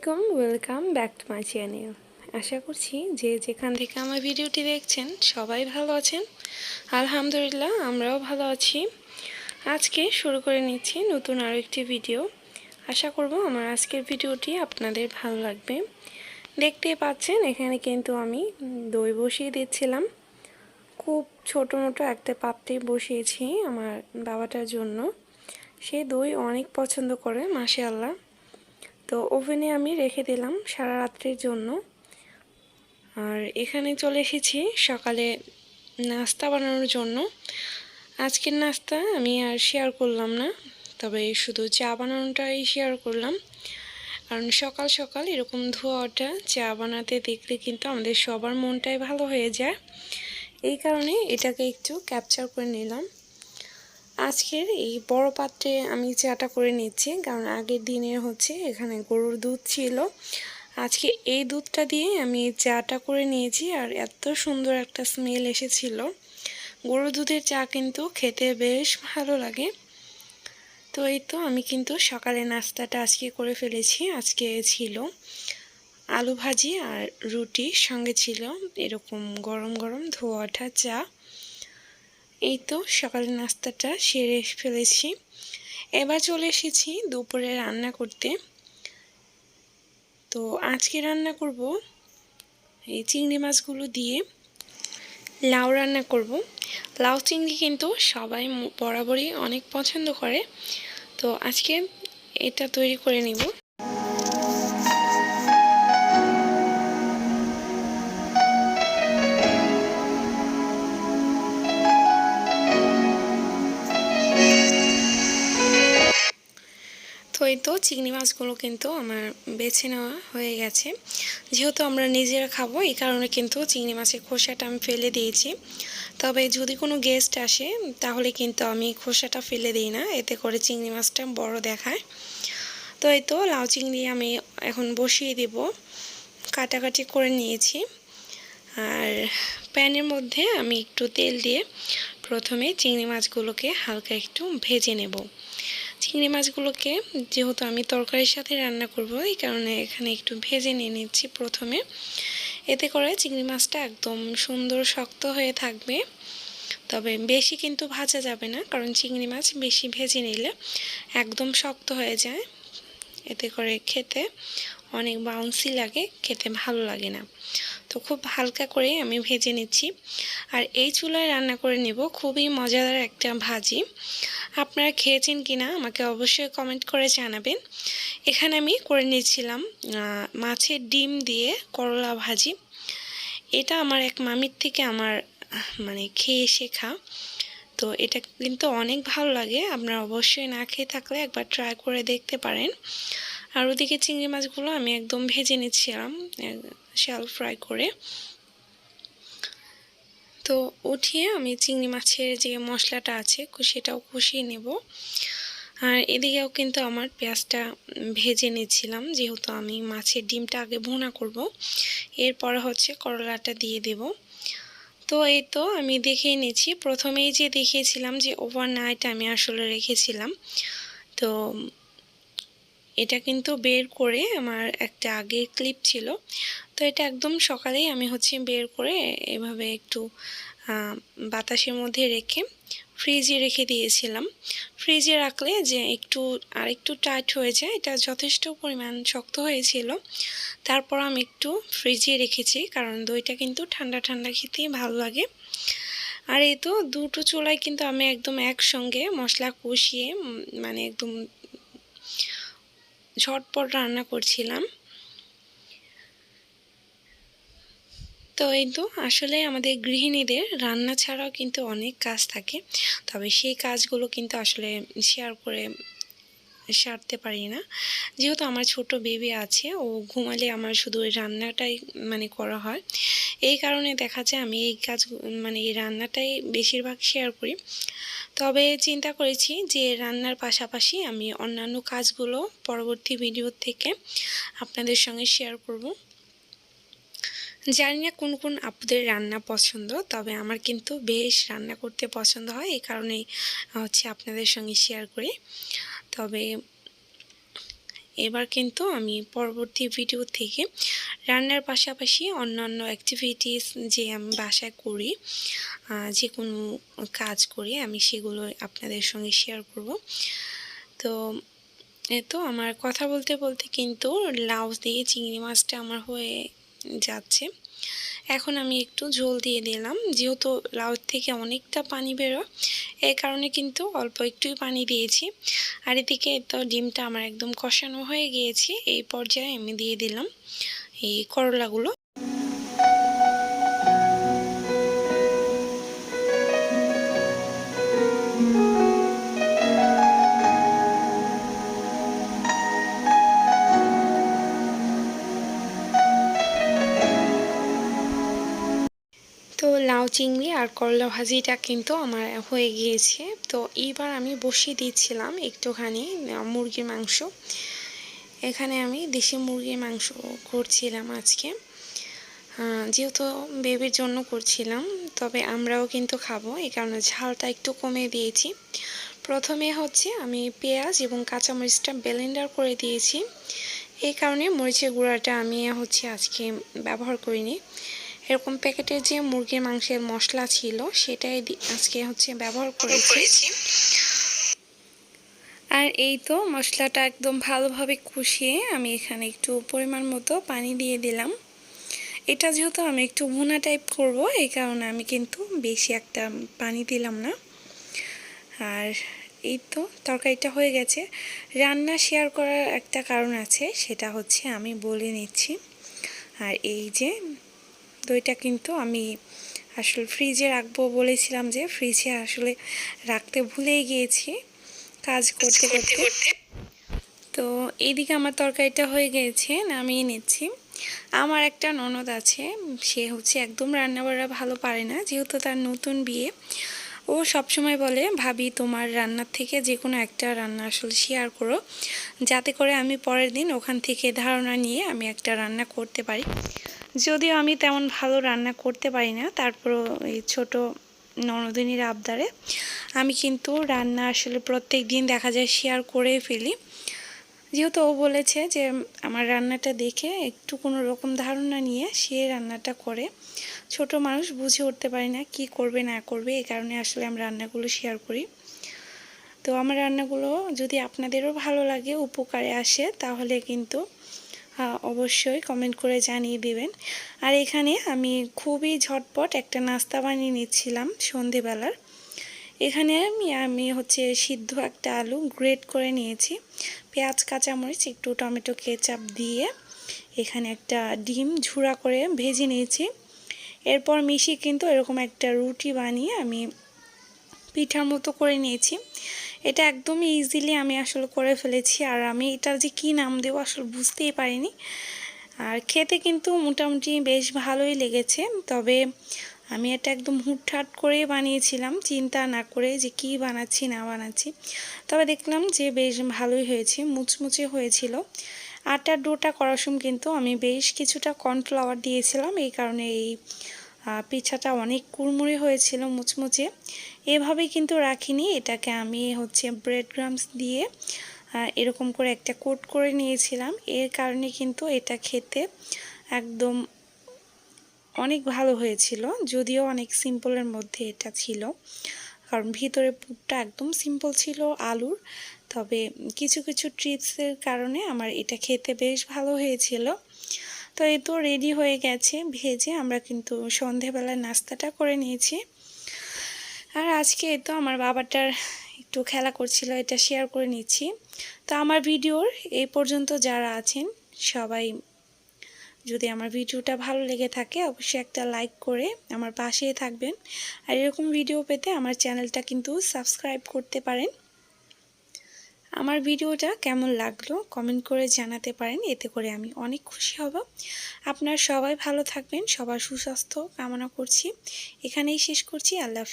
আলাইকুম welcome back to my channel আশা করছি যে যেখান থেকে আমার ভিডিওটি দেখছেন, সবাই ভালো আছেন। আলহামদুলিল্লাহ, আমরাও ভালো আছি। আজকে শুরু করে নিচ্ছি নতুন আরও একটি ভিডিও আশা করব আমার আজকের ভিডিওটি আপনাদের ভালো লাগবে। দেখতেই পাচ্ছেন, এখানে কিন্তু আমি দই বসিয়ে দিচ্ছিলাম। খুব ছোটো মোটো একটা পাত্রে বসিয়েছি আমার বাবাটার জন্য। সে দই অনেক পছন্দ করে মাসে আল্লাহ তো ওভেনে আমি রেখে দিলাম সারা রাত্রির জন্য। আর এখানে চলে এসেছি সকালে নাস্তা বানানোর জন্য। আজকের নাস্তা আমি আর শেয়ার করলাম না, তবে শুধু চা বানানোটাই শেয়ার করলাম। কারণ সকাল সকাল এরকম ধোয়াটা চা বানাতে দেখলে কিন্তু আমাদের সবার মনটাই ভালো হয়ে যায়। এই কারণে এটাকে একটু ক্যাপচার করে নিলাম। আজকের এই বড় পাত্রে আমি চাটা করে নিচ্ছি, কারণ আগের দিনে হচ্ছে এখানে গরুর দুধ ছিল। আজকে এই দুধটা দিয়ে আমি চাটা করে নিয়েছি আর এত সুন্দর একটা স্মেল এসেছিল। গরুর দুধের চা কিন্তু খেতে বেশ ভালো লাগে। তো এই তো আমি কিন্তু সকালে নাস্তাটা আজকে করে ফেলেছি, আজকে ছিল আলু ভাজি আর রুটি সঙ্গে ছিল এরকম গরম গরম ধোয়া ওঠা চা। এই তো সকালের নাস্তাটা সেরে ফেলেছি। এবার চলে এসেছি দুপুরে রান্না করতে। তো আজকে রান্না করব এই চিংড়ি মাছগুলো দিয়ে। লাউ রান্না করব। লাউ চিংড়ি কিন্তু সবাই বরাবরই অনেক পছন্দ করে। তো আজকে এটা তৈরি করে নিব। এই তো চিংড়ি মাছগুলো কিন্তু আমার বেছে নেওয়া হয়ে গেছে। যেহেতু আমরা নিজেরা খাব, এই কারণে কিন্তু চিংড়ি মাছের খোসাটা আমি ফেলে দিয়েছি। তবে যদি কোনো গেস্ট আসে, তাহলে কিন্তু আমি খোসাটা ফেলে দিই না, এতে করে চিংড়ি মাছটা বড় দেখায়। তো এই তো লাউ চিংড়ি আমি এখন বসিয়ে দেব। কাটাকাটি করে নিয়েছি। আর প্যানের মধ্যে আমি একটু তেল দিয়ে প্রথমে চিংড়ি মাছগুলোকে হালকা একটু ভেজে নেব। চিংড়ি মাছগুলোকে যেহেতু আমি তরকারির সাথে রান্না করব, এই কারণে এখানে একটু ভেজে নিয়ে নিচ্ছি প্রথমে। এতে করে চিংড়ি মাছটা একদম সুন্দর শক্ত হয়ে থাকবে। তবে বেশি কিন্তু ভাজা যাবে না, কারণ চিংড়ি মাছ বেশি ভেজে নিলে একদম শক্ত হয়ে যায়। এতে করে খেতে অনেক বাউন্সি লাগে, খেতে ভালো লাগে না। তো খুব হালকা করে আমি ভেজে নিচ্ছি। আর এই চুলায় রান্না করে নেব খুবই মজাদার একটা ভাজি। আপনারা খেয়েছেন কি না আমাকে অবশ্যই কমেন্ট করে জানাবেন। এখানে আমি করে নিয়েছিলাম মাছের ডিম দিয়ে করলা ভাজি। এটা আমার এক মামির থেকে আমার মানে খেয়ে শেখা। তো এটা কিন্তু অনেক ভালো লাগে, আপনারা অবশ্যই না খেয়ে থাকলে একবার ট্রাই করে দেখতে পারেন। আর ওদিকে চিংড়ি মাছগুলো আমি একদম ভেজে নিচ্ছিলাম শ্যাল ফ্রাই করে। তো উঠিয়ে আমি চিংড়ি মাছের যে মশলাটা আছে সেটাও কষিয়ে নেব। আর এদিকেও কিন্তু আমার পেঁয়াজটা ভেজে নিচ্ছিলাম, যেহেতু আমি মাছের ডিমটা আগে ভুনা করব। এরপর হচ্ছে করলাটা দিয়ে দেব। তো এই তো আমি দেখে নিয়েছি প্রথমেই যে দেখিয়েছিলাম যে ওভারনাইট আমি আসলে রেখেছিলাম। তো এটা কিন্তু বের করে আমার একটা আগে ক্লিপ ছিল। তো এটা একদম সকালেই আমি হচ্ছে বের করে এভাবে একটু বাতাসের মধ্যে রেখে ফ্রিজে রেখে দিয়েছিলাম। ফ্রিজে রাখলে যে একটু আর একটু টাইট হয়ে যায়, এটা যথেষ্ট পরিমাণ শক্ত হয়েছিল। তারপর আমি একটু ফ্রিজে রেখেছি, কারণ দইটা কিন্তু ঠান্ডা ঠান্ডা খেতেই ভালো লাগে। আর এই তো দুটো চুলায় কিন্তু আমি একদম একসঙ্গে মশলা কষিয়ে মানে একদম ঝটপট রান্না করছিলাম। তো এই তো, আসলে আমাদের গৃহিণীদের রান্না ছাড়াও কিন্তু অনেক কাজ থাকে। তবে সেই কাজগুলো কিন্তু আসলে শেয়ার করে সারতে পারি না। যেহেতু আমার ছোট বেবি আছে, ও ঘুমালে আমার শুধু ওই রান্নাটাই মানে করা হয়। এই কারণে দেখা যায় আমি এই কাজ মানে এই রান্নাটাই বেশিরভাগ শেয়ার করি। তবে চিন্তা করেছি যে রান্নার পাশাপাশি আমি অন্যান্য কাজগুলো পরবর্তী ভিডিও থেকে আপনাদের সঙ্গে শেয়ার করব। জানি না কোন কোন আপুদের রান্না পছন্দ, তবে আমার কিন্তু বেশ রান্না করতে পছন্দ হয়। এই কারণেই, হচ্ছে আপনাদের সঙ্গে শেয়ার করি। তবে এবার কিন্তু আমি পরবর্তী ভিডিও থেকে রান্নার পাশাপাশি অন্যান্য অ্যাক্টিভিটিস যে আমি বাসায় করি যে কোনো কাজ করি, আমি সেগুলো আপনাদের সঙ্গে শেয়ার করব। তো এ তো আমার কথা বলতে বলতে কিন্তু লাউ দিয়ে চিংড়ি মাছটা আমার হয়ে যাচ্ছে। এখন আমি একটু ঝোল দিয়ে দিলাম। যেহেতু লাউ থেকে অনেকটা পানি বেরো এই কারণে কিন্তু অল্প একটুই পানি দিয়েছি। আর এদিকে তো ডিমটা আমার একদম কষানো হয়ে গিয়েছে। এই পর্যায়ে আমি দিয়ে দিলাম এই করলাগুলো। চিংড়ি আর করলা ভাজিটা কিন্তু আমার হয়ে গিয়েছে। তো এইবার আমি বসিয়ে দিয়েছিলাম একটুখানি মুরগির মাংস। এখানে আমি দেশি মুরগির মাংস করছিলাম আজকে। যেহেতু বেবির জন্য করছিলাম, তবে আমরাও কিন্তু খাব, এই কারণে ঝালটা একটু কমে দিয়েছি। প্রথমে হচ্ছে আমি পেঁয়াজ এবং কাঁচামরিচটা ব্লেন্ডার করে দিয়েছি। এই কারণে মরিচের গুঁড়াটা আমি হচ্ছে আজকে ব্যবহার করিনি। এরকম প্যাকেটে যে মুরগির মাংসের মশলা ছিল সেটাই আজকে হচ্ছে ব্যবহার করেছি। আর এই তো মশলাটা একদম ভালোভাবে কষিয়ে আমি এখানে একটু পরিমাণ মতো পানি দিয়ে দিলাম। এটা যেহেতু আমি একটু ভুনা টাইপ করব এই কারণে আমি কিন্তু বেশি একটা পানি দিলাম না। আর এই তো তরকারিটা হয়ে গেছে। রান্না শেয়ার করার একটা কারণ আছে সেটা হচ্ছে আমি বলে নিচ্ছি। আর এই যে দইটা কিন্তু আমি আসলে ফ্রিজে রাখব বলেছিলাম যে ফ্রিজে আসলে রাখতে ভুলেই গিয়েছি কাজ করতে করতে তো এইদিকে আমার তরকারিটা হয়ে গিয়েছে নামিয়ে নিচ্ছি। আমার একটা ননদ আছে সে হচ্ছে একদম রান্নাবাড়া ভালো পারে না যেহেতু তার নতুন বিয়ে। ও সবসময় বলে ভাবি তোমার রান্নার থেকে যে কোনো একটা রান্না আসলে শেয়ার করো। যাতে করে আমি পরের দিন ওখান থেকে ধারণা নিয়ে আমি একটা রান্না করতে পারি। যদিও আমি তেমন ভালো রান্না করতে পারি না, তারপরও এই ছোটো ননদিনীর আবদারে। আমি কিন্তু রান্না আসলে প্রত্যেক দিন দেখা যায় শেয়ার করে ফেলি। যেহেতু ও বলেছে যে, আমার রান্নাটা দেখে একটু কোনো রকম ধারণা নিয়ে সে রান্নাটা করে। ছোট মানুষ বুঝে উঠতে পারি না কি করবে, না করবে, এই কারণে আসলে আমি রান্নাগুলো শেয়ার করি। তো আমার রান্নাগুলো যদি আপনাদেরও ভালো লাগে, উপকারে আসে, তাহলে কিন্তু অবশ্যই কমেন্ট করে জানিয়ে দিবেন। আর এখানে আমি খুবই ঝটপট একটা নাস্তা বানিয়ে নিচ্ছিলাম সন্ধেবেলার। এখানে আমি আমি হচ্ছে সিদ্ধ একটা আলু গ্রেট করে নিয়েছি। পেঁয়াজ, কাঁচামরিচ, একটু টমেটো, কেচাপ দিয়ে এখানে একটা ডিম ঝুড়া করে ভেজে নিয়েছি। এরপর মিশিয়ে কিন্তু এরকম একটা রুটি বানিয়ে আমি পিঠার মতো করে নিয়েছি। এটা একদমই ইজিলি আমি আসলে করে ফেলেছি। আর আমি এটার যে কী নাম দেবো আসলে বুঝতেই পারিনি। আর খেতে কিন্তু মোটামুটি বেশ ভালোই লেগেছে। তবে আমি এটা একদম হুটহাট করে বানিয়েছিলাম। চিন্তা না করে যে কি বানাচ্ছি, না বানাচ্ছি। তবে দেখলাম যে বেশ ভালোই হয়েছে, মুচমুচে হয়েছিল। আটার ডোটা করার সময় কিন্তু আমি বেশ কিছুটা কর্নফ্লাওয়ার দিয়েছিলাম। এই কারণে এই পিঠাটা অনেক কুড়মুড়ে হয়েছিল, মুচমুচে। এভাবে কিন্তু রাখিনি, এটাকে আমি হচ্ছে ব্রেড গ্রামস দিয়ে এরকম করে একটা কোট করে নিয়েছিলাম। এর কারণে কিন্তু এটা খেতে একদম অনেক ভালো হয়েছিল, যদিও অনেক সিম্পলের মধ্যে এটা ছিল। কারণ ভিতরে পুরটা একদম সিম্পল ছিল, আলুর। তবে কিছু কিছু ট্রিপসের কারণে আমার এটা খেতে বেশ ভালো হয়েছিল। তো এই তো রেডি হয়ে গেছে, ভেজে আমরা কিন্তু সন্ধেবেলায় নাস্তাটা করে নিয়েছি। আর আজকে তো আমার বাবাটার একটু খেলা করছিল, এটা শেয়ার করে নিচ্ছি। তো আমার ভিডিওর এই পর্যন্ত যারা আছেন, সবাই যদি আমার ভিডিওটা ভালো লেগে থাকে, অবশ্যই একটা লাইক করে আমার পাশেই থাকবেন। আর এরকম ভিডিও পেতে আমার চ্যানেলটা কিন্তু সাবস্ক্রাইব করতে পারেন। আমার ভিডিওটা কেমন লাগল কমেন্ট করে জানাতে পারেন, এতে করে আমি অনেক খুশি হব। আপনারা সবাই ভালো থাকবেন, সবার সুস্বাস্থ্য কামনা করছি। এখানেই শেষ করছি, আল্লাহ